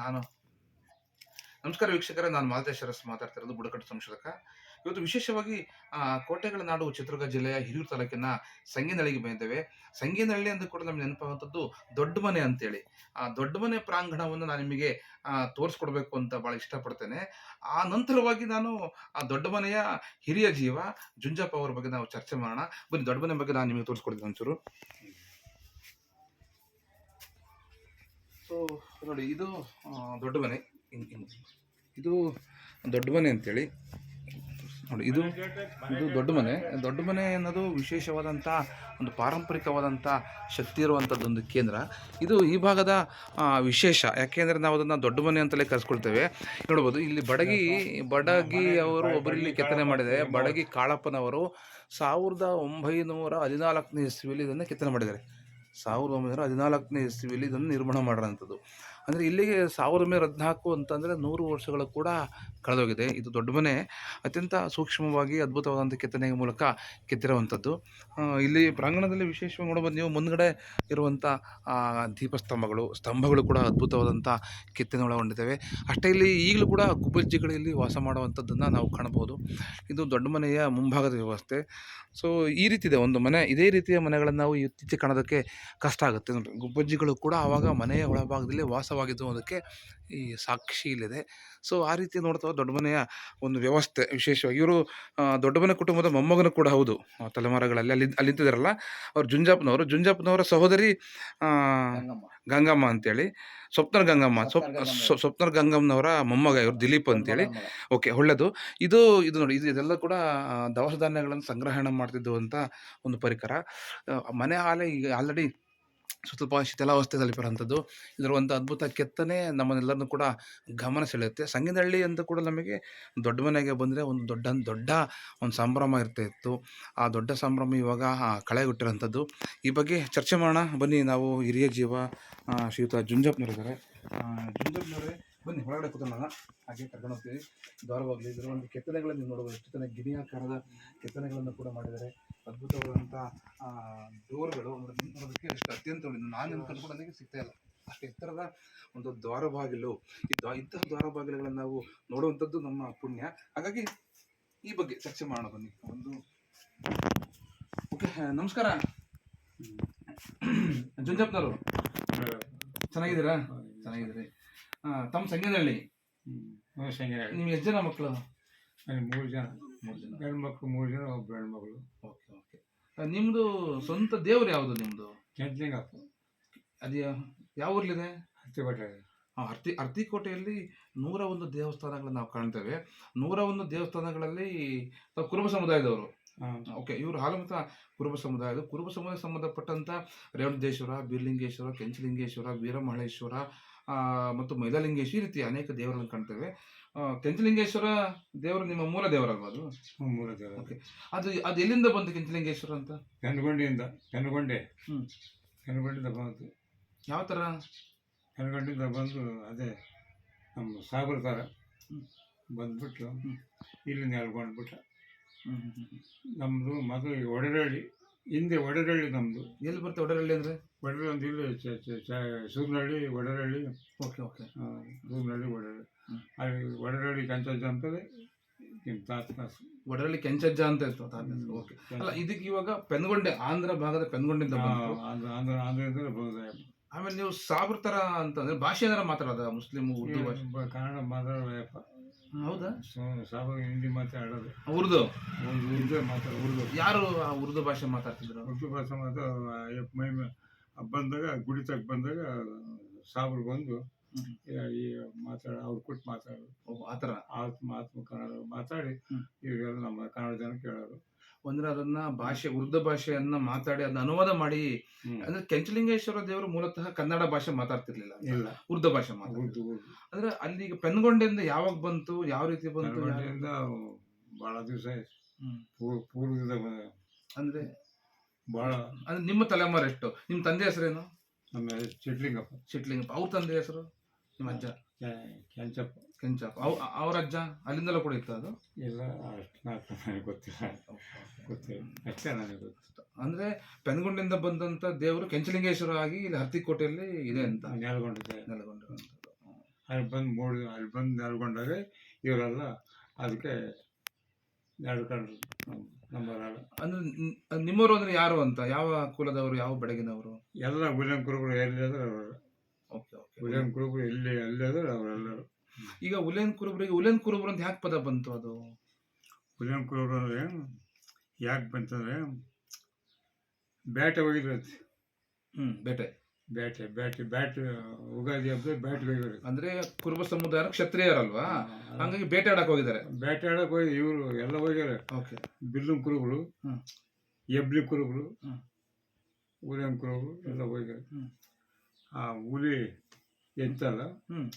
ನಾನು. ನಮಸ್ಕಾರ ವೀಕ್ಷಕರೇ, ನಾನು ಮಾಲತೇಶ್ ಅರಸ್ ಮಾತಾಡ್ತಿರೋದು ಬುಡಕಟ್ಟು ಸಂಶೋಧಕ. ಇವತ್ತು ವಿಶೇಷವಾಗಿ ಕೋಟೆಗಳ ನಾಡು ಚಿತ್ರದುರ್ಗ ಜಿಲ್ಲೆಯ ಹಿರಿಯೂರು ತಾಲೂಕಿನ ಸಂಗೇನಹಳ್ಳಿಗೆ ಬಂದಿದ್ದೇವೆ. ಸಂಗೇನಹಳ್ಳಿ ಅಂತ ಕೂಡ ನಮ್ಗೆ ನೆನಪಾಗುವಂಥದ್ದು ದೊಡ್ಡ ಮನೆ ಅಂತೇಳಿ. ಆ ದೊಡ್ಡ ಮನೆ ಪ್ರಾಂಗಣವನ್ನು ನಾನು ನಿಮಗೆ ತೋರಿಸ್ಕೊಡ್ಬೇಕು ಅಂತ ಭಾಳ ಇಷ್ಟಪಡ್ತೇನೆ. ಆ ನಂತರವಾಗಿ ನಾನು, ಆ ದೊಡ್ಡ ಮನೆಯ ಹಿರಿಯ ಜೀವ ಜುಂಜಪ್ಪ ಅವರ ಬಗ್ಗೆ ನಾವು ಚರ್ಚೆ ಮಾಡೋಣ. ಬನ್ನಿ ದೊಡ್ಡ ಮನೆ ಬಗ್ಗೆ ನಾನು ನಿಮಗೆ ತೋರಿಸ್ಕೊಡ್ತೀನಿ ಒಂಚೂರು. ಸೊ, ನೋಡಿ, ಇದು ದೊಡ್ಡ ಮನೆ. ಇದು ದೊಡ್ಡ ಮನೆ ಅಂತೇಳಿ. ನೋಡಿ, ಇದು ಇದು ದೊಡ್ಡ ಮನೆ. ದೊಡ್ಡ ಮನೆ ಅನ್ನೋದು ವಿಶೇಷವಾದಂಥ ಒಂದು ಪಾರಂಪರಿಕವಾದಂಥ ಶಕ್ತಿ ಇರುವಂಥದ್ದೊಂದು ಕೇಂದ್ರ. ಇದು ಈ ಭಾಗದ ವಿಶೇಷ. ಯಾಕೆಂದರೆ ನಾವು ಅದನ್ನು ದೊಡ್ಡ ಮನೆ ಅಂತಲೇ ಕರೆಸ್ಕೊಳ್ತೇವೆ. ನೋಡ್ಬೋದು, ಇಲ್ಲಿ ಬಡಗಿ ಬಡಗಿ ಅವರು ಒಬ್ಬರಲ್ಲಿ ಕೆತ್ತನೆ ಮಾಡಿದ್ದಾರೆ. ಬಡಗಿ ಕಾಳಪ್ಪನವರು ಸಾವಿರದ ಒಂಬೈನೂರ ಹದಿನಾಲ್ಕನೇ ಇಸ್ವಿಯಲ್ಲಿ ಇದನ್ನು ಕೆತ್ತನೆ ಮಾಡಿದ್ದಾರೆ. ಸಾವಿರದ ಒಂಬೈನೂರ ಹದಿನಾಲ್ಕನೇ ಇಸ್ವಿಯಲ್ಲಿ ಇದನ್ನು ನಿರ್ಮಾಣ ಮಾಡಿರೋಂಥದ್ದು ಅಂದರೆ ಇಲ್ಲಿಗೆ ಸಾವಿರ ಮೇಲೆ ಹದಿನಾಲ್ಕು ಅಂತಂದರೆ ನೂರು ವರ್ಷಗಳು ಕೂಡ ಕಳೆದೋಗಿದೆ. ಇದು ದೊಡ್ಡ ಮನೆ, ಅತ್ಯಂತ ಸೂಕ್ಷ್ಮವಾಗಿ ಅದ್ಭುತವಾದಂಥ ಕೆತ್ತನೆಯ ಮೂಲಕ ಕೆತ್ತಿರುವಂಥದ್ದು. ಇಲ್ಲಿ ಪ್ರಾಂಗಣದಲ್ಲಿ ವಿಶೇಷವಾಗಿ ನೋಡಬಹುದು ನೀವು, ಮುಂದುಗಡೆ ಇರುವಂಥ ದೀಪಸ್ತಂಭಗಳು, ಸ್ತಂಭಗಳು ಕೂಡ ಅದ್ಭುತವಾದಂಥ ಕೆತ್ತನೆ ಒಳಗೊಂಡಿದ್ದಾವೆ. ಅಷ್ಟೇ ಇಲ್ಲಿ ಈಗಲೂ ಕೂಡ ಗುಬ್ಬಜ್ಜಿಗಳಲ್ಲಿ ವಾಸ ಮಾಡುವಂಥದ್ದನ್ನು ನಾವು ಕಾಣಬಹುದು. ಇದು ದೊಡ್ಡ ಮನೆಯ ಮುಂಭಾಗದ ವ್ಯವಸ್ಥೆ. ಸೊ ಈ ರೀತಿ ಇದೆ ಒಂದು ಮನೆ. ಇದೇ ರೀತಿಯ ಮನೆಗಳನ್ನು ನಾವು ಇತ್ತೀಚೆಗೆ ಕಾಣೋದಕ್ಕೆ ಕಷ್ಟ ಆಗುತ್ತೆ. ಗುಬ್ಬಜ್ಜಿಗಳು ಕೂಡ ಆವಾಗ ಮನೆಯ ಒಳಭಾಗದಲ್ಲಿ ವಾಸವಾಗಿದ್ದು ಅದಕ್ಕೆ ಈ ಸಾಕ್ಷಿ ಇಲ್ಲಿದೆ. ಸೊ ಆ ರೀತಿ ನೋಡ್ತಾ ದೊಡ್ಡ ಮನೆಯ ಒಂದು ವ್ಯವಸ್ಥೆ ವಿಶೇಷವಾಗಿ. ಇವರು ದೊಡ್ಡ ಮನೆ ಕುಟುಂಬದ ಮೊಮ್ಮಗನ ಕೂಡ ಹೌದು. ತಲೆಮಾರುಗಳಲ್ಲಿ ಅಲ್ಲಿ ಅಲ್ಲಿ ನಿಂತಿದ್ದಾರಲ್ಲ ಅವ್ರು ಜುಂಜಪ್ಪನವರು ಜುಂಜಪ್ಪನವರ ಸಹೋದರಿ ಗಂಗಮ್ಮ. ಅಂತೇಳಿ. ಸ್ವಪ್ನರ್ ಗಂಗಮ್ಮ. ಸ್ವಪ್ ಸ್ವಪ್ನರ್ ಸ್ವಪ್ನ ಗಂಗಮ್ಮನವರ ಮೊಮ್ಮಗ ಇವರು ದಿಲೀಪ್ ಅಂತೇಳಿ. ಓಕೆ ಒಳ್ಳೆಯದು ಇದು ಇದು ನೋಡಿ ಇದು ಇದೆಲ್ಲ ಕೂಡ ದವಸ ಧಾನ್ಯಗಳನ್ನು ಸಂಗ್ರಹಣೆ ಮಾಡ್ತಿದ್ದು ಅಂತ ಒಂದು ಪರಿಕರ. ಮನೆ ಹಾಲೆ ಈಗ ಆಲ್ರೆಡಿ ಸ್ವಲ್ಪ ಶಿಥಿಲಾವಸ್ಥೆ ತಲುಪಿರೋಂಥದ್ದು ಇದರ ಒಂದು ಅದ್ಭುತ ಕೆತ್ತನೆ ನಮ್ಮನ್ನೆಲ್ಲರನ್ನು ಕೂಡ ಗಮನ ಸೆಳೆಯುತ್ತೆ. ಸಂಗೀನಹಳ್ಳಿ ಅಂತ ಕೂಡ ನಮಗೆ ದೊಡ್ಡ ಮನೆಗೆ ಬಂದರೆ ಒಂದು ದೊಡ್ಡ ದೊಡ್ಡ ಒಂದು ಸಂಭ್ರಮ ಇರ್ತಾ ಇತ್ತು. ಆ ದೊಡ್ಡ ಸಂಭ್ರಮ ಇವಾಗ ಕಳೆಗುಟ್ಟಿರೋಂಥದ್ದು ಈ ಬಗ್ಗೆ ಚರ್ಚೆ ಮಾಡೋಣ. ಬನ್ನಿ, ನಾವು ಹಿರಿಯ ಜೀವ ಶ್ರೀಯುತ ಜುಂಜಪ್ಪನವರಿದ್ದಾರೆ ಜುಂಜಪ್ಪನವರೇ ಬನ್ನಿ, ಹೊರಗಡೆ ಕೂತ್ಕೊಳ್ಳೋಣ ಹಾಗೆ ಕರ್ಕೊಂಡು ಹೋಗ್ತೀವಿ. ಇದರ ಒಂದು ಕೆತ್ತನೆಗಳನ್ನು ನೀವು ನೋಡ್ಬೋದು. ಎಷ್ಟು ಚೆನ್ನಾಗಿ ಗಿಣಿಯಾಕಾರದ ಕೆತ್ತನೆಗಳನ್ನು ಕೂಡ ಮಾಡಿದ್ದಾರೆ. ಅದ್ಭುತವಾದಂಥ ಡೋರ್ಗಳು ಎಷ್ಟು ಅತ್ಯಂತ ನಾನು ನಿಮ್ಗೆ ಕೂಡ ನನಗೆ ಸಿಗ್ತಾ ಇಲ್ಲ. ಅಷ್ಟು ಎತ್ತರದ ಒಂದು ದ್ವಾರ ಬಾಗಿಲು ಈ ದ್ವಾ ಇಂತಹ ದ್ವಾರ ಬಾಗಿಲುಗಳನ್ನು ನಾವು ನೋಡುವಂಥದ್ದು ನಮ್ಮ ಪುಣ್ಯ. ಹಾಗಾಗಿ ಈ ಬಗ್ಗೆ ಚರ್ಚೆ ಮಾಡೋಣ ಬನ್ನಿ. ಒಂದು ಓಕೆ ನಮಸ್ಕಾರ. ಜುಂಜಪ್ಪನವರು ಚೆನ್ನಾಗಿದ್ದೀರಾ? ಚೆನ್ನಾಗಿದ್ದೀರಿ. ತಮ್ಮ ಸಂಗೀನಹಳ್ಳಿ ನೀವು ಎಷ್ಟು ಜನ ಮಕ್ಕಳು ಮೂರು ಜನ. ಮೂರು ಜನ. ಗಂಡು ಮಕ್ಕಳು ಮೂರು ಜನ ಒಬ್ಬ ಹೆಣ್ಮಗಳು. Okay okay. ನಿಮ್ಮದು ಸ್ವಂತ ದೇವ್ರು ಯಾವುದು ನಿಮ್ಮದು ಕೆಂಟ್ಲಿಂಗಪ್ಪ. ಅದು ಯಾವ ಊರಲ್ಲಿದೆ ಹತ್ತಿಕೋಟೆ ಅರ್ತಿ ಅರ್ತಿಕೋಟೆಯಲ್ಲಿ ನೂರ ಒಂದು ದೇವಸ್ಥಾನಗಳು ನಾವು ಕಾಣ್ತೇವೆ. ನೂರ ಒಂದು ದೇವಸ್ಥಾನಗಳಲ್ಲಿ ಕುರುಬ ಸಮುದಾಯದವರು. ಓಕೆ ಇವರು ಹಾಲಮತ ಕುರುಬ ಸಮುದಾಯದ ಕುರುಬ ಸಮುದಾಯ ಸಂಬಂಧಪಟ್ಟಂಥ ರೇವಣದೇಶ್ವರ ಬೀರ್ಲಿಂಗೇಶ್ವರ ಕೆಂಚಲಿಂಗೇಶ್ವರ ವೀರಮಹಳೇಶ್ವರ ಮತ್ತು ಮೈದಾಲಿಂಗೇಶ್ವರ ಈ ರೀತಿ ಅನೇಕ ದೇವರನ್ನು ಕಾಣ್ತೇವೆ. ಕೆಂಚಲಿಂಗೇಶ್ವರ ದೇವರು ನಿಮ್ಮ ಮೂಲ ದೇವರಲ್ವಾ ಅದು? ಮೂಲ ದೇವರ. ಓಕೆ. ಅದು ಅದು ಎಲ್ಲಿಂದ ಬಂತು ಕೆಂಚಲಿಂಗೇಶ್ವರ ಅಂತ? ಕೆನಗೊಂಡಿಯಿಂದ ಕೆನಗೊಂಡೆ. ಕೆನಗೊಂಡಿಂದ ಬಂತು. ಯಾವ ಥರ? ಕೆನಗೊಂಡಿಂದ ಬಂದು ಅದೇ ನಮ್ಮ ಸಾಗರ ಥರ ಬಂದ್ಬಿಟ್ಟು. ಇಲ್ಲಿ ನೆಲ್ಕೊಂಡ್ಬಿಟ್ಟ. ನಮ್ಮದು ಮದುವೆ ಒಡೆರಳ್ಳಿ. ಹಿಂದೆ ವಡರಳ್ಳಿ ನಮ್ಮದು ಎಲ್ಲಿ ಬರುತ್ತೆ ಒಡರಳ್ಳಿ ಅಂದರೆ? ವಡರಳ್ಳಿ ಒಂದು ಇಲ್ಲಿ ಚ- ಚ- ಚ- ಸೂರ್ನಹಳ್ಳಿ ವಡರಳ್ಳಿ ಓಕೆ ಓಕೆ. ಆ, ಸೂರ್ನಹಳ್ಳಿ ಹ್ಮ್. ಅಲ್ಲಿ ವಡರಳ್ಳಿ ಕಂಚಜ್ಜ ಅಂತದೆ ನಿಮ್ಮ ತಾತ ಒಡರಳ್ಳಿ ಕೆಂಚಜ್ಜ ಅಂತ ಇತ್ತು ಓಕೆ. ಅಲ್ಲ ಇದಕ್ಕೆ ಇವಾಗ ಪೆನ್ಗೊಂಡೆ ಆಂಧ್ರ ಭಾಗದ ಪೆನ್ಗೊಂಡೆ ಬಂತು. ಆಂಧ್ರ ಆಂಧ್ರ ಆಂಧ್ರದಿಂದ ಆಮೇಲೆ ನೀವು ಸಾಬ್ರ ಥರ ಅಂತಂದ್ರೆ ಭಾಷೆ ಏನಾರ ಮಾತಾಡೋದ? ಮುಸ್ಲಿಮ್ ಉರ್ದು ಭಾಷೆ? ಬ- ಕನ್ನಡ ಮಾತಾಡೋದಪ್ಪ ಹೌದಾ? ಸಾಬ ಹಿಂದಿ ಮಾತಾಡೋದು. ಉರ್ದು? ಒಂದು ಉರ್ದು ಮಾತಾಡೋದು ಉರ್ದು. ಯಾರು ಆ ಉರ್ದು ಭಾಷೆ ಮಾತಾಡ್ತಿದ್ರು? ಉರ್ದು ಭಾಷೆ ಮಾತಾ ಮೈ ಬಂದಾಗ ಗುಡಿ ತಗ ಬಂದಾಗ ಸಾಬ್ರು ಬಂದು. ಈ- ಮಾತಾಡ ಅವ್ರು ಕೊಟ್ಟು ಮಾತಾಡೋದು ಆ ಥರ? ಆತ್ಮ ಆತ್ಮ ಕನ್ನಡ ಮಾತಾಡಿ ಈಗ ಇವಾಗೆಲ್ಲ ನಮ್ಮ ಕನ್ನಡ ಜನ ಕೇಳೋರು. ಅಂದ್ರೆ ಅದನ್ನ ಭಾಷೆ ಉರ್ದು ಭಾಷೆಯನ್ನ ಮಾತಾಡಿ ಅದನ್ನ ಅನುವಾದ ಮಾಡಿ ಅಂದ್ರೆ ಕೆಂಚಲಿಂಗೇಶ್ವರ ದೇವರು ಮೂಲತಃ ಕನ್ನಡ ಭಾಷೆ ಮಾತಾಡ್ತಿರ್ಲಿಲ್ಲ ಉರ್ದು ಭಾಷೆ ಉರ್ದು ಅಂದ್ರೆ ಅಲ್ಲಿ ಈಗ ಪೆನ್ಗೊಂಡೆಯಿಂದ ಯಾವಾಗ ಬಂತು ಯಾವ ರೀತಿ ಬಂತು ಬಹಳ ದಿವಸ. ಪೂರ್ವದಿಂದ ಅಂದ್ರೆ? ಬಹಳ ಅಂದ್ರೆ ನಿಮ್ಮ ತಲೆಮಾರು ಎಷ್ಟು ನಿಮ್ಮ ತಂದೆ ಹೆಸರೇನು? ನಮ್ಮ ಚಿಟ್ಲಿಂಗಪ್ಪ. ಶಿಟ್ಲಿಂಗಪ್ಪ ಅವ್ರ ತಂದೆ ಹೆಸರು? ನಿಮ್ಮ ಅಜ್ಜ? ಕೆಂಚಪ್ಪ. ಕೆಂಚಪ್ಪ. ಅವ್ ಅವ್ರ ಅಜ್ಜ? ಅಲ್ಲಿಂದಲೂ ಕೂಡ ಇತ್ತು ಅದು? ಇಲ್ಲ ಅಷ್ಟು ನಾಲ್ಕು ನನಗೆ ಗೊತ್ತಿಲ್ಲ. ಗೊತ್ತಿಲ್ಲ. ಅಷ್ಟೇ ನನಗೆ ಗೊತ್ತಿತ್ತು ಅಂದ್ರೆ ಪೆನ್ಗುಂಡಿಂದ ಬಂದಂತ ದೇವರು ಕೆಂಚಲಿಂಗೇಶ್ವರ ಆಗಿ ಇಲ್ಲಿ ಹರ್ತಿಕೋಟೆಯಲ್ಲಿ ಇದೆ ಅಂತ? ನೆಲಗೊಂಡಿದ್ದೆ ನೆಲೆಗೊಂಡಿರುವಂಥದ್ದು. ಅಲ್ಲಿ ಬಂದು ಮೂಡಿ ಅಲ್ಲಿ ಬಂದು ನೆಲ್ಕೊಂಡಾಗ ಇವರೆಲ್ಲ ಅದಕ್ಕೆ ನಡ್ಕೊಂಡ್ರು ನಂಬರ್ ಅಂದ್ರೆ ನಿಮ್ಮವರು ಅಂದ್ರೆ ಯಾರು ಅಂತ? ಯಾವ ಕುಲದವರು ಯಾವ ಬೆಳಗಿನವರು ಎಲ್ಲ ಗುಲಂಕುರುಗಳು ಎಲ್ಲಿದ್ರೆ ಅವರು ಓಕೆ ಓಕೆ. ಗುಲೇಮ್ ಕುರುಬರು ಎಲ್ಲಿ ಎಲ್ಲಿದ್ರೆ ಅವರೆಲ್ಲರೂ ಈಗ ಉಲೇನ್ ಕುರುಬರಿಗೆ ಉಲೇನ್ ಕುರುಬರು ಅಂತ ಯಾಕೆ ಪದ ಬಂತು ಅದು? ಉಲೆನ್ ಕುರುಬರು ಅಂದರೆ ಯಾಕೆ ಬಂತಂದ್ರೆ ಬ್ಯಾಟೆ ಹೋಗಿದ್ರಂತೆ ಹ್ಮ್ ಬೇಟೆ ಬೇಟೆ ಬ್ಯಾಟೆ ಬ್ಯಾಟ್ ಉಗಾದಿ ಹಬ್ಬ ಬ್ಯಾಟ್ಗೆ ಹೋಗಿದ್ರು ಅಂದ್ರೆ ಕುರುಬ ಸಮುದಾಯ ಕ್ಷತ್ರಿಯರಲ್ವಾ? ಹಂಗಾಗಿ ಬೇಟೆ ಆಡಕ್ ಹೋಗಿದ್ದಾರೆ. ಬೇಟೆ ಆಡಕ್ಕೆ ಹೋಗಿ ಇವರು ಎಲ್ಲ ಹೋಗ್ಯಾರ ಓಕೆ. ಬಿಲ್ಲು ಕುರುಬರು ಹ್ಮ್. ಎಬ್ಲಿ ಕುರುಬರು ಹ್ಮ್. ಹುಲಿಯಂ ಕುರುಬರು ಎಲ್ಲ ಹೋಗ್ಯಾರ ಹ್ಮ್. ಆ ಹುಲಿ ಎಂತಲ್ಲ ಹ್ಮ್.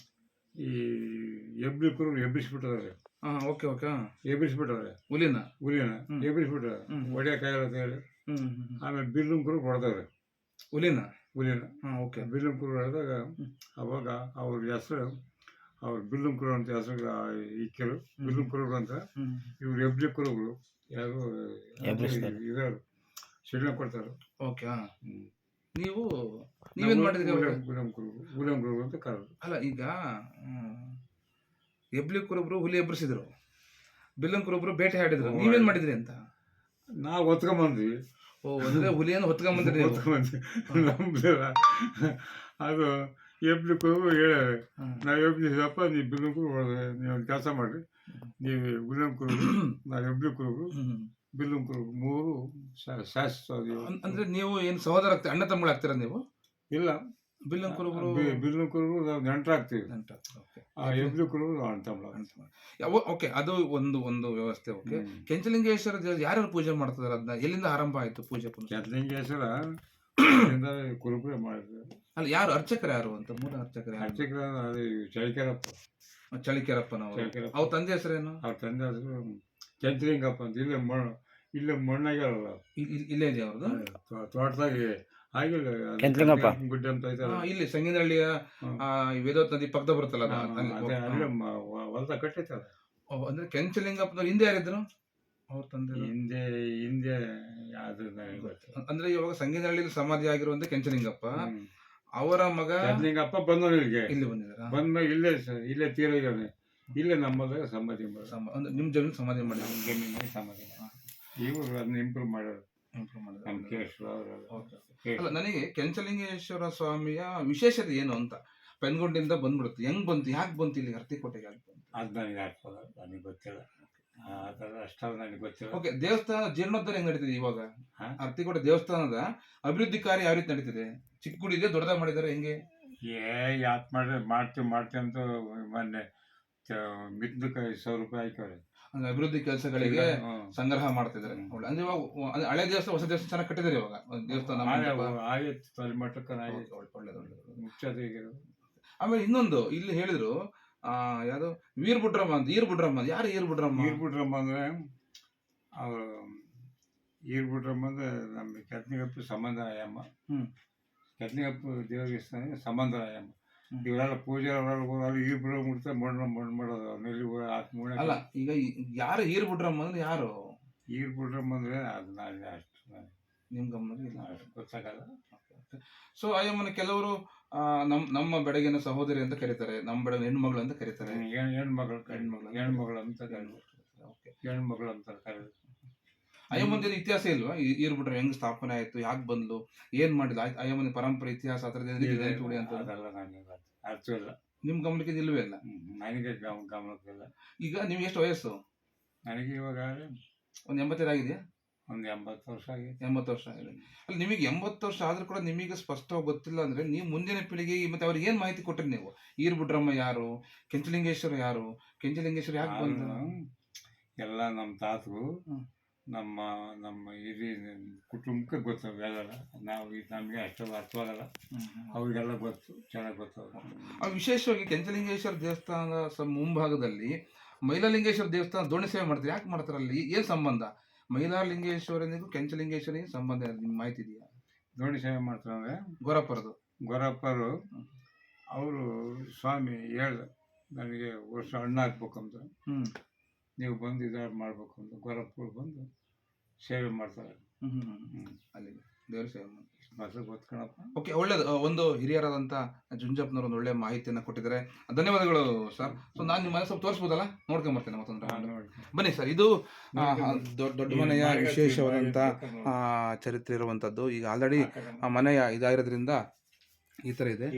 ಈ ಎಬ್ಲಿ ಕುರುಬರು ಎಬ್ಬಿಸ್ಬಿಟ್ಟವ್ರೆ ಹಾ ಓಕೆ ಓಕೆ ಎಬ್ಬಿಸ್ಬಿಟ್ಟವ್ರೆ ಹುಲಿನ? ಹುಲಿನ ಎಬ್ಬಿಸ್ಬಿಟ್ರೆ ಒಡೆಯ ಕಾಯಿಲೆ ಅಂತ ಹೇಳಿ. ಆಮೇಲೆ ಬಿಲ್ಲುಂ ಕುರು ಹೊಡೆದವ್ರೆ ಹುಲಿನ? ಹುಲಿನ. ಹಾಂ ಓಕೆ. ಬಿಲ್ಲುಂ ಕುರುಬರು ಹೊಡೆದಾಗ. ಅವಾಗ ಅವ್ರ ಹೆಸರು ಅವ್ರ ಬಿಲ್ಲುಂ ಕುರು ಅಂತ ಹೆಸರು ಇಕ್ಕರು ಬಿಲ್ಲುಂ ಕುರು ಅಂತ ಇವ್ರು ಎಬ್ಲಿ ಕುರುಗಳು ಯಾರು ಇದ್ರು ಶಿಳ್ಳ ಕೊಡ್ತಾರೆ. ಓಕೆ ಹಾ. ನೀವು ನೀವೇನ್ ಮಾಡಿದ್ರಿ ಅವಾಗ? ಗುಲಾಂ ಕುರುಬರು ಗುಲಾಂ ಅಂತ ಕರೆದ್ರು. ಅಲ್ಲ ಈಗ ಎಬ್ಲಿ ಕುರುಬ್ರು ಹುಲಿ ಎಬ್ಬರಿಸಿದ್ರು ಕುರುಬ್ರು ಬೇಟೆ ಆಡಿದ್ರು. ನೀವೇನ್ ಮಾಡಿದ್ರಿ ಅಂತ? ನಾವು ಹೊತ್ಕೊಂಬಂದ್ವಿ. ಓ ಅಂದ್ರೆ ಹುಲಿಯನ್ನು ಹೊತ್ಕೊಂಬಂದ್ರಿ ನೀವು? ಹೊತ್ಕೊಂಬಂದ್ವಿ. ನಮ್ದಿಲ್ಲ ಅದು ಎಬ್ಲಿ ಕುರುಬ್ರು ಹೇಳ್ಯಾರೆ ಹ್ಮ್. ನಾವು ಎಬ್ಲಿಸಪ್ಪ ನೀವು ಬಿಲ್ಲಂ ಕುರು ಹೊಡೆದ್ರೆ ನೀವು ಒಂದು ಕೆಲಸ ಮಾಡ್ರಿ. ನೀವು ಗುಲಾಂ ಕುರುಬ್ರು ನಾವು ಎಬ್ಲಿ ಕುರುಬ್ರು ಹ್ಮ್. ಬಿಲ್ಲಂ ಕುರುಬರು ಮೂರು ಶಾಶ್ವತವಾಗಿ ಅಂದ್ರೆ ನೀವು ಏನು ಸಹೋದರ ಆಗ್ತೀರ ಅಣ್ಣ ತಮ್ಮ ಆಗ್ತೀರಾ ನೀವು? ಇಲ್ಲ. ಬಿಲ್ಲಂ ಕುರುಬರು ಬಿ- ಬಿಲ್ಲಂ ಕುರುಬರು ನಾವು ನೆಂಟರಾಗ್ತೀವಿ. ನೆಂಟ. ಆ ಎಬ್ಲಿ ಕುರುಬರು ಅಣ್ಣ ತಮ್ಮ ಯಾವ- ಓಕೆ ಅದು ಒಂದು ಒಂದು ವ್ಯವಸ್ಥೆ ಓಕೆ. ಕೆಂಚಲಿಂಗೇಶ್ವರ ಯಾರ್ಯಾರು ಪೂಜೆ ಮಾಡ್ತಿದಾರೆ? ಅದನ್ನ ಎಲ್ಲಿಂದ ಆರಂಭ ಆಯ್ತು ಪೂಜೆ ಕೆಂಚಲಿಂಗೇಶ್ವರ ಕುರುಬರೇ ಮಾಡಿದ್ರು. ಅಲ್ಲ ಯಾರು? ಅರ್ಚಕರು ಯಾರು ಅಂತ? ಮೂಲ ಅರ್ಚಕರು ಅರ್ಚಕರ ಚಳಿಕರಪ್ಪ. ಚಳಿಕೆರಪ್ಪನವರು. ಚಳಿಕೆರಪ್ಪ. ಅವ್ರ ತಂದೆ ಹೆಸರೇನು? ಅವ್ರ ತಂದೆ ಹೆಸರು ಚಂದ್ರಿಂಗಪ್ಪ ಅಂತ ಇಲ್ಲೇ ಮಣ್ಣು ಇಲ್ಲೇ ಇಲ್- ಇಲ್- ಇಲ್ಲೇ ಇದೆ ಅವ್ರದ್ದು? ತೋಟದಾಗ ಆಗಿಲ್ಲ ಅದು ಕೆಂತ್ಲಿಂಗಪ್ಪ. ಗುಡ್ಡೆ ಅಂತ ಐತಲ್ಲ ಹಾ, ಇಲ್ಲಿ ಸಂಗೀನಹಳ್ಳಿಯ ಹ್ಮ್. ಆ, ಈ ವೇದೋತ್ ನದಿ ಪಕ್ಕದ ಬರುತ್ತಲ್ಲ ಅದು, ಹಾ, ಅಲ್ಲಿ ಅದೇ ಅಲ್ಲೇ ಮ- ವ- ಹೊಲ್ದಾಗ ಕಟ್ಟೈತಲ್ಲ ಓ, ಅಂದ್ರೆ ಕೆಂಚಲಿಂಗಪ್ಪನವ್ರು ಹಿಂದೆ ಯಾರಿದ್ರು? ಅವ್ರ ತಂದೆ ಹಿಂದೆ ಹಿಂದೆ ಅದು ನನಗೆ ಗೊತ್ತು. ಅಂದ್ರೆ ಇವಾಗ ಸಂಗೀನಹಳ್ಳಿಲಿ ಸಮಾಧಿ ಆಗಿರುವಂತ ಕೆಂಚಲಿಂಗಪ್ಪ ಅವರ ಮಗ ಚಂದ್ರಿಂಗಪ್ಪ ಬಂದವನು ಇಲ್ಲಿಗೆ. ಇಲ್ಲಿ ಬಂದಿದಾರ ಬಂದ್ಮೇಲೆ ಇಲ್ಲೇ ಸ- ಇಲ್ಲೇ ತೀರೋಗ್ಯಾನೆ ಇಲ್ಲೇ ನಮ್ಮದಾಗ ಸಮಾಧಿ ಮಾಡೋದು ಸಮ- ಅಂದ್ರೆ ನಿಮ್ಮ ಜಮೀನು ಸಮಾಧಿ ಮಾಡಿ. ನಮ್ಮ ಜಮೀನಿಗೆ ಸಮಾಧಿ ಇವರು ಅದನ್ನ ಇಂಪ್ರೂವ್ ಮಾಡೋದು. ಇಂಪ್ರೂವ್ ಮಾಡಿದ್ರು. ಕೇಶವ okay. ಅಲ್ಲ ನನಗೆ ಕೆಂಚಲಿಂಗೇಶ್ವರ ಸ್ವಾಮಿಯ ವಿಶೇಷತೆ ಏನು ಅಂತ? ಪೆನ್ಗೊಂಡಿಂದ ಬಂದ್ಬಿಡುತ್ತೆ. ಹೆಂಗ್ ಬಂತು ಯಾಕೆ ಬಂತು ಇಲ್ಲಿ ಹರ್ತಿಕೋಟೆಗೆ ಯಾಕೆ ಬಂತು? ಅದು ನನಗೆ ಗೊತ್ತಿಲ್ಲ. ಆ ಥರ ನನಗೆ ಗೊತ್ತಿಲ್ಲ. ಓಕೆ ದೇವಸ್ಥಾನ ಜೀರ್ಣೋದ್ಧಾರ ಹೆಂಗ್ ನಡೀತಿದೆ ಇವಾಗ? ಹಾ? ಹರ್ತಿಕೋಟೆ ದೇವಸ್ಥಾನದ ಅಭಿವೃದ್ಧಿ ಕಾರ್ಯ ಯಾವ ರೀತಿ ನಡೀತಿದೆ? ಚಿಕ್ಕ ಗುಡಿ ಇದೆ ದೊಡ್ಡದಾಗ ಮಾಡಿದ್ದಾರೆ ಹೆಂಗೆ? ಏ ಯಾತ್ ಮಾಡ್ರಿ ಮಾಡ್ತೀವಿ ಮಾಡ್ತೀವಿ ಅಂತ ಮೊನ್ನೆ ಐದು ಸಾವಿರ ರೂಪಾಯಿ ಹಾಕ್ಯವ್ರೆ ಅಂದ್ರೆ ಅಭಿವೃದ್ಧಿ ಕೆಲಸಗಳಿಗೆ ಸಂಗ್ರಹ ಮಾಡ್ತಿದ್ದಾರೆ ಹ್ಮ್. ಒಳ್ಳೆ- ಅಂದ್ರೆ ಇವಾಗ ಅಂದ್ರೆ ಹಳೆ ದೇವಸ್ಥಾನ ಹೊಸ ದೇವಸ್ಥಾನ ಚೆನ್ನಾಗಿ ಕಟ್ಟಿದ್ದಾರೆ ಇವಾಗ ದೇವಸ್ಥಾನ ಆಗಿತ್ತು ಮಟ್ಟಕ್ಕೆ ಒಳ್ಳೆದು, ಒಳ್ಳೆದು. ಆಮೇಲೆ ಇನ್ನೊಂದು ಇಲ್ಲಿ ಹೇಳಿದ್ರು ಆ ಯಾವ್ದು ವೀರ್ ಬುಡ್ರಮ್ಮ ಅಂತ ಈರ್ ಬುಡ್ರಮ್ಮ ಅಂತ. ಯಾರು ಈರ್ ಬುಡ್ರಮ್ಮ ಈರ್ ಬುಡ್ರಮ್ಮ ಅಂದ್ರೆ ಅವರು ಈರ್ ಬುಡ್ರಮ್ಮ ಅಂದ್ರೆ ನಮ್ಮ ಕೆತ್ನಿಗಪ್ಪ ಸಂಬಂಧ ಆಯಮ್ಮ ಹ್ಮ್. ಕೆತ್ನಿಗಪ್ಪ ದೇವಸ್ಥಾನ ಸಂಬಂಧ ಆಯಮ್ಮ. ಇವರೆಲ್ಲ ಪೂಜೆ ಅವರೆಲ್ಲ ಈರ್ ಬಿಡೋ ಮುಡ್ತಾ ಮಣ್ಣು ಮಣ್ಣು ಮಾಡೋದು ಆತ್ ಮೂಳೆ ಅಲ್ಲ ಈಗ ಯಾರು ಈರ್ ಬಿಟ್ರಮ್ಮ ಅಂದ್ರೆ ಯಾರು? ಈರ್ ಬಿಟ್ರಮ್ಮ ಅಂದ್ರೆ ಅದು ನಾನು ಅಷ್ಟು ನನಗೆ ನಿಮ್ ಗಮನಕ್ಕೆ ಇಲ್ಲ. ಗೊತ್ತಾಗಲ್ಲ. ಸೊ ಅಯ್ಯಮ್ಮನ ಕೆಲವರು ನಮ್ಮ ನಮ್ ನಮ್ಮ ಬೆಡಗಿನ ಸಹೋದರಿ ಅಂತ ಕರೀತಾರೆ ನಮ್ಮ ಬೆಡಗಿನ ಹೆಣ್ಮಗಳು ಅಂತ ಕರೀತಾರೆ. ಹೆಣ್- ಹೆಣ್ಮಗಳು ಹೆಣ್ಮಗಳು ಹೆಣ್ಮಗಳು ಅಂತ ಕರೀತಾರೆ. ಓಕೆ ಹೆಣ್ಮಗಳು ಅಂತ ಕರೀತಾರೆ. ಅಯ್ಯಮ್ಮನ ಇತಿಹಾಸ ಇಲ್ವಾ? ಬಿಡ್ರೆ ಹೆಂಗ್ ಸ್ಥಾಪನೆ ಆಯ್ತು? ಯಾಕೆ ಬಂದ್ಲು? ಏನ್ ಮಾಡಿಲ್ಲ ಅಯ್ಯಮ್ಮನ ಪರಂಪರೆ ಇತಿಹಾಸ ಆ ಥರದ್ದು ಅಂತ. ಅರ್ಥ ಇಲ್ಲ ನಿಮ್ ಗಮನಕ್ಕೆ ಇಲ್ವೇ ಇಲ್ಲ. ನನಗೆ ಗಮನಕ್ಕೆ ಗಮನಕ್ಕಿಲ್ಲ ಈಗ ನಿಮ್ಗೆ ಎಷ್ಟು ವಯಸ್ಸು? ನನಗೆ ಇವಾಗ ಒಂದ್ ಎಂಬತ್ತೈದು ಆಗಿದೆಯಾ? ಒಂದು ಎಂಬತ್ತು ವರ್ಷ ಆಗಿದೆ. ಎಂಬತ್ತು ವರ್ಷ ಆಗಿದೆ. ಅಲ್ಲಿ ನಿಮಗೆ ಎಂಬತ್ತು ವರ್ಷ ಆದ್ರೂ ಕೂಡ ನಿಮಗೆ ಸ್ಪಷ್ಟವಾಗಿ ಗೊತ್ತಿಲ್ಲ ಅಂದ್ರೆ ನೀವು ಮುಂದಿನ ಪೀಳಿಗೆ ಮತ್ತೆ ಅವ್ರಿಗೆ ಏನು ಮಾಹಿತಿ ಕೊಟ್ರಿ ನೀವು? ಈರ್ಬುಡ್ರಮ್ಮ ಯಾರು? ಕೆಂಚಲಿಂಗೇಶ್ವರ ಯಾರು? ಕೆಂಚಲಿಂಗೇಶ್ವರ ಯಾಕೆ ಬಂದು ಎಲ್ಲ ನಮ್ಮ ತಾತರು. ನಮ್ಮ ನಮ್ಮ ಹಿರಿಯ ಕುಟುಂಬಕ್ಕೆ ಗೊತ್ತು ಎಲ್ಲ ನಾವು ಇದು ನಮಗೆ ಅಷ್ಟು ಅರ್ಥವಾಗಲ್ಲ ಅವರಿಗೆಲ್ಲ ಗೊತ್ತು ಚೆನ್ನಾಗಿ ಗೊತ್ತು ಆ ವಿಶೇಷವಾಗಿ ಕೆಂಚಲಿಂಗೇಶ್ವರ ದೇವಸ್ಥಾನದ ಸ- ಮುಂಭಾಗದಲ್ಲಿ ಮೈಲಾಲಿಂಗೇಶ್ವರ ದೇವಸ್ಥಾನ ದೋಣಿ ಸೇವೆ ಮಾಡ್ತಾರೆ? ಯಾಕೆ ಮಾಡ್ತಾರೆ ಅಲ್ಲಿ? ಏನು ಸಂಬಂಧ? ಮೈಲಾಲಿಂಗೇಶ್ವರನಿಗೂ ಕೆಂಚಲಿಂಗೇಶ್ವರನಿಗೂ ಸಂಬಂಧ ಇದೆ? ನಿಮ್ಗೆ ಮಾಹಿತಿ ಇದೆಯಾ? ದೋಣಿ ಸೇವೆ ಮಾಡ್ತಾರೆ ಅಂದರೆ? ಗೋರಪ್ಪರದು. ಗೊರಪ್ಪರು ಅವರು ಸ್ವಾಮಿ ಹೇಳ್ದ ನನಗೆ ವರ್ಷ ಹಣ್ಣು ಹಾಕ್ಬೇಕಂತ ನೀವು ಬಂದು ಇದಾರು ಮಾಡ್ಬೇಕು ಅಂತ. ಗೊರಪ್ಪರು ಬಂದು ಸೇವೆ ಮಾಡ್ತಾರೆ. ಅಲ್ಲಿ ದೇವ್ರ ಸೇವೆ ಮಾಡ್ತಾರೆ ಗೊತ್ಕಣಪ್ಪ ಓಕೆ ಒಳ್ಳೇದು. ಒಂದು ಹಿರಿಯರಾದಂಥ ಜುಂಜಪ್ಪನವ್ರು ಒಂದು ಒಳ್ಳೆ ಮಾಹಿತಿಯನ್ನು ಕೊಟ್ಟಿದ್ದಾರೆ. ಧನ್ಯವಾದಗಳು ಸರ್. ಸೊ ನಾನು ನಿಮ್ಮ ಮನೆ ಸ್ವಲ್ಪ ತೋರಿಸ್ಬೋದಲ್ಲ? ನೋಡ್ಕೊಂಬರ್ತೇನೆ ಮತ್ತೊಂದು round. ಬನ್ನಿ ಸರ್ ಇದು ದೊಡ್ಡ ದೊಡ್ಡ ಮನೆಯ ವಿಶೇಷವಾದಂಥ ಚರಿತ್ರೆ ಇರುವಂಥದ್ದು ಈಗ ಆಲ್ರೆಡಿ ಆ ಮನೆಯ ಇದಾಗಿರೋದ್ರಿಂದ ಈ ತರ ಇದೆ.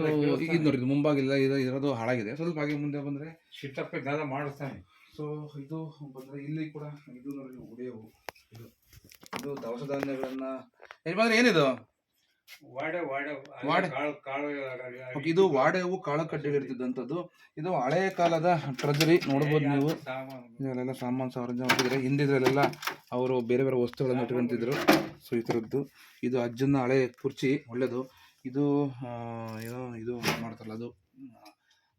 ಸೊ ಈಗ ನೋಡಿ ಮುಂಬಾಗಿಲ್ಲ ಇದು ಇರೋದು ಹಾಳಾಗಿದೆ. ಸ್ವಲ್ಪ ಹಾಗೆ ಮುಂದೆ ಬಂದರೆ ಶಿಟ್ಟಪ್ಪ ಇದೆಲ್ಲ ಮಾಡಿಸ್ತಾನೆ. ಸೊ ಇದು ಬಂದರೆ ಇಲ್ಲಿ ಕೂಡ ಇದು ನೋಡಿ ಉಳಿಯವು ಇದು ಇದು ದವಸ ಧಾನ್ಯಗಳನ್ನ ಯಜಮಾನ್ರೆ ಏನಿದು? ವಾಡೆ ವಾಡೆ ವಾಡೆ. ಕಾಳು ಕಾಳು ಓಕೆ, ಇದು ವಾಡೆವು ಕಾಳು ಕಡ್ಡಿಗಳಿರ್ತಿದ್ದಂಥದ್ದು ಇದು ಹಳೆಯ ಕಾಲದ ಟ್ರೆಜರಿ ನೋಡ್ಬೋದು ನೀವು. ಸಾಮಾನು. ಇದರಲ್ಲೆಲ್ಲ ಸಾಮಾನು ಸಾರಂಜ ಮಾಡಿದ್ರೆ ಹಿಂದಿದ್ರಲ್ಲೆಲ್ಲ ಅವರು ಬೇರೆ ಬೇರೆ ವಸ್ತುಗಳನ್ನು ಇಟ್ಕೊಂತಿದ್ರು. ಸೊ ಈ ಥರದ್ದು. ಇದು ಅಜ್ಜನ ಹಳೆ ಕುರ್ಚಿ ಒಳ್ಳೆಯದು ಇದು ಆ, ಏನೋ ಇದು ಮಾಡ್ತಾರಲ್ಲ ಅದು ಆ,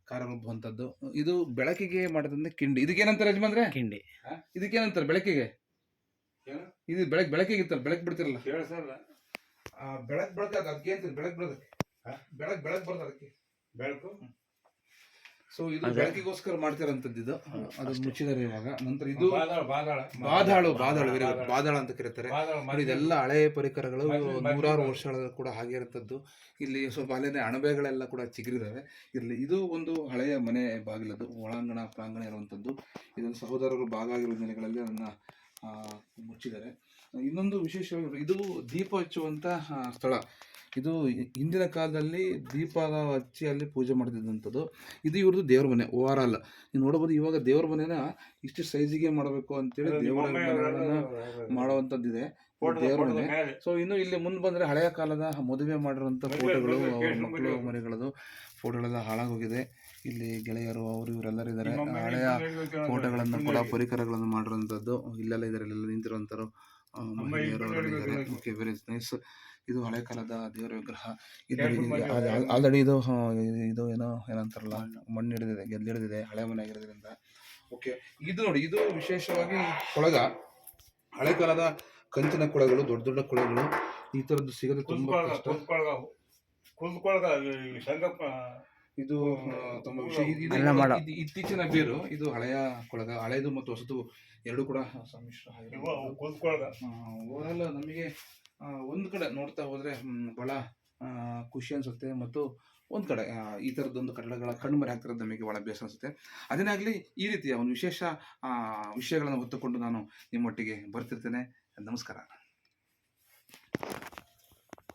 ಖಾರ ರುಬ್ಬುವಂಥದ್ದು ಇದು ಬೆಳಕಿಗೆ ಮಾಡೋದಂದ್ರೆ ಕಿಂಡಿ. ಇದಕ್ಕೇನಂತಾರೆ ಯಜಮಾನ್ರೆ? ಕಿಂಡಿ. ಇದಕ್ಕೇನಂತಾರೆ ಬೆಳಕಿಗೆ? ಏನು? ಇದು ಬೆಳಕ್ ಬೆಳಕಿಗೆ ಇತ್ತಲ್ಲ ಬೆಳಕ್ ಬಿಡ್ತಿರಲ್ಲ. ಕೇಳಿಸಲ್ಲ ಬೆಳಕ್ ಬೆಳಕ ಅದಕ್ಕೆ ಅಂತ ಬೆಳಕ್ ಬರೋದಕ್ಕೆ ಹಾ? ಬೆಳಕ್ ಬೆಳಕ್ ಬರ್ತದೆ ಅದಕ್ಕೆ. ಬೆಳಕು. ಸೊ ಇದು. ಬೆಳಕಿಗೋಸ್ಕರ ಮಾಡ್ತಿರಂತದ್ದು ಇದು ಅದು ಮುಚ್ಚಿದ್ದಾರೆ ಇವಾಗ. ನಂತರ ಇದು ಬಾದಾಳ ಬಾದಾಳ. ಬಾದಾಳು ಅಂತ ಕರೀತಾರೆ. ಇದೆಲ್ಲ ಹಳೆ ಪರಿಕರಗಳು ನೂರಾರು ವರ್ಷಗಳ ಕೂಡ ಹಾಗೆ ಇರುತ್ತದ್ದು. ಇಲ್ಲಿ ಸ್ವಲ್ಪ ಅಲ್ಲೇನೆ ಅಣಬೆಗಳೆಲ್ಲ ಕೂಡ ಚಿಗುರಿದಾವೆ. ಇರಲಿ ಇದು ಒಂದು ಹಳೆಯ ಮನೆ ಬಾಗಿಲದ್ದು ಒಳಾಂಗಣ ಪ್ರಾಂಗಣ ಇರುವಂತದ್ದು ಇದನ್ನು ಸಹೋದರರು ಭಾಗ ಆಗಿರೋ ದಿನಗಳಲ್ಲಿ ಅದನ್ನು ಮುಚ್ಚಿದ್ದಾರೆ. ಇನ್ನೊಂದು ವಿಶೇಷವಾಗಿ ಇದು ದೀಪ ಹಚ್ಚುವಂಥ ಸ್ಥಳ. ಇದು ಹಿಂದಿನ ಕಾಲದಲ್ಲಿ ದೀಪ ಹಚ್ಚಿ ಅಲ್ಲಿ ಪೂಜೆ ಮಾಡ್ತಿದ್ದಂಥದ್ದು. ಇದು ಇವ್ರದ್ದು ದೇವ್ರ ಮನೆ ಓವರ್ ಆಲ್ ನೀವು ನೋಡ್ಬೋದು ಇವಾಗ ದೇವ್ರ ಮನೆನ ಇಷ್ಟು ಸೈಜಿಗೆ ಮಾಡಬೇಕು ಅಂತೇಳಿ ದೇವರ ಮಾಡುವಂಥದ್ದಿದೆ. ದೇವ್ರ ಮನೆ. ಸೊ ಇನ್ನು ಇಲ್ಲಿ ಮುಂದೆ ಬಂದ್ರೆ ಹಳೆಯ ಕಾಲದ ಮದುವೆ ಮಾಡಿರುವಂತ ಫೋಟೋಗಳು ಅವ್ರ ಮಕ್ಕಳು ಮನೆಗಳದು ಮರಿಗಳದು ಫೋಟೋಗಳೆಲ್ಲ ಹಾಳಾಗೋಗಿದೆ. ಇಲ್ಲಿ ಗೆಳೆಯರು ಅವರು ಇವರೆಲ್ಲರೂ ಇದ್ದಾರೆ. ಹಳೆಯ ಫೋಟೋಗಳನ್ನು ಕೂಡ ಪರಿಕರಗಳನ್ನು ಮಾಡಿರುವಂಥದ್ದು ಇಲ್ಲೆಲ್ಲ ಇದ್ದಾರೆ ಇಲ್ಲೆಲ್ಲ ನಿಂತಿರುವಂಥರು ಮಹಿಳೆಯರು ಇದ್ದಾರೆ. ಓಕೆ ವೆರಿ ನೈಸ್ ಇದು ಹಳೆ ಕಾಲದ ದೇವರ ವಿಗ್ರಹ. ಇದು ಆಲ್ರೆಡಿ ಇದು ಇದು ಏನೋ ಏನಂತಾರಲ್ಲ ಮಣ್ಣು. ಹಿಡಿದಿದೆ ಗೆದ್ದು ಹಿಡಿದಿದೆ ಹಳೆ ಮನೆ ಆಗಿರೋದ್ರಿಂದ. ಓಕೆ ಇದು ನೋಡಿ ಇದು ವಿಶೇಷವಾಗಿ ಕೊಳಗ. ಹಳೆ ಕಾಲದ ಕಂಚಿನ ಕೊಳಗಳು ದೊಡ್ಡ ದೊಡ್ಡ ಕೊಳಗಳು ಈ ತರದ್ದು ಸಿಗೋದು ತುಂಬಾ ಕಷ್ಟ. ಇದು ತುಂಬ ವಿಷಯ. ಇತ್ತೀಚಿನ ಬೇರು. ಇದು ಹಳೆಯ ಕೊಳಗ ಹಳೆಯದು ಮತ್ತು ಹೊಸದು ಎರಡು ಕೂಡ ಸಮ್ಮಿಶ್ರ ಓವರಾಲ್ ನಮಗೆ ಒಂದು ಕಡೆ ನೋಡ್ತಾ ಹೋದ್ರೆ ಬಹಳ ಆ, ಖುಷಿ ಅನ್ಸುತ್ತೆ ಮತ್ತು ಒಂದ್ ಕಡೆ ಈ ಥರದ್ದೊಂದು ಕಟ್ಟಡಗಳ ಕಣ್ಮರೆ ಆಗ್ತಿರೋದು ನಮಗೆ ಬಹಳ ಬೇಸರ ಅನ್ಸುತ್ತೆ. ಅದೇನಾಗಲಿ ಈ ರೀತಿಯ ಒಂದು ವಿಶೇಷ ಆ, ವಿಷಯಗಳನ್ನು ಹೊತ್ತುಕೊಂಡು ನಾನು ನಿಮ್ಮೊಟ್ಟಿಗೆ ಬರ್ತಿರ್ತೇನೆ. ನಮಸ್ಕಾರ.